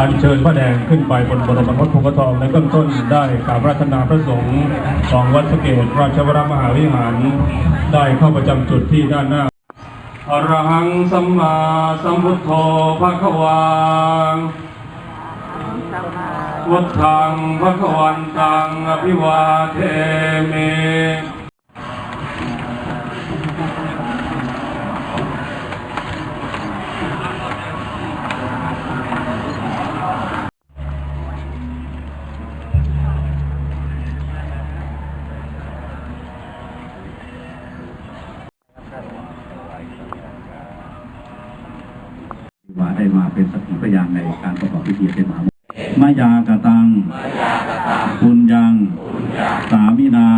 อัญเชิญพระแดงขึ้นไปบนบรมคตภูเขาทองในเบื้องต้นได้กราบรัตนาพระสงฆ์ของวัดสเกตราชวรมหาวิหาร ได้เข้าประจำจุดที่ด้านหน้าอรหังสัมมาสัมพุทโธภะควังพุทธังภะควันตังอภิวาเทเม ได้มาเป็นสักขีพยานในการประกอบพิธีเป็นมหามงคลมายากตังปุญญัง สามินา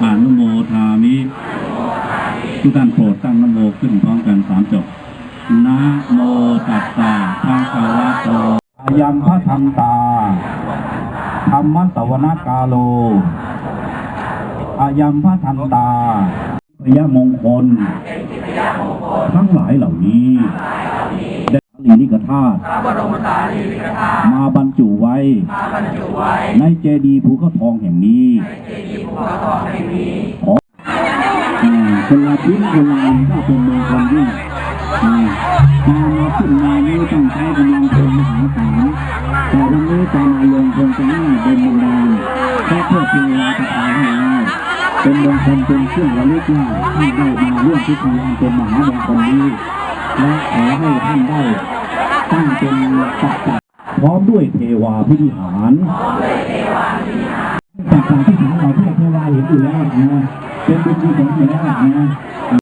ปานุโมทามิ ทุกท่านโปรดตั้งนโมขึ้นพร้อมกันสามจบนะโมตัสสะภะคะวะโตอายัมพระธรรมตา ธรรมสวนกาโลอายัมพระทันตาพยมงคล ทั้งหลายเหล่านี้ ได้ลีลิกธาตุมาบรรจุไว้ ในเจดีย์ภูเขาทองแห่งนี้ขออ่าคนละทิศคนละอันก็เป็นมงคลยิ่งอ่าการมาขึ้นมานี้ต้องใช้กำลังคนมหาศาลแต่วันนี้การมาลงคงจะง่ายเป็นบันดาลแค่เพื่อเพียงเวลาประทานให้เราเป็นมงคลเป็นเครื่องระลึกว่าท่านได้มาร่วมพิธีอันเป็นมหามงคลนี้ และขอให้ท่านได้ตั้งเป็นสัจจะพร้อมด้วยเทวาพิธีหารจากการที่ถางเราเทวาเห็นอยู่แล้วนะเป็นบุญที่ผมอยู่แล้วนะ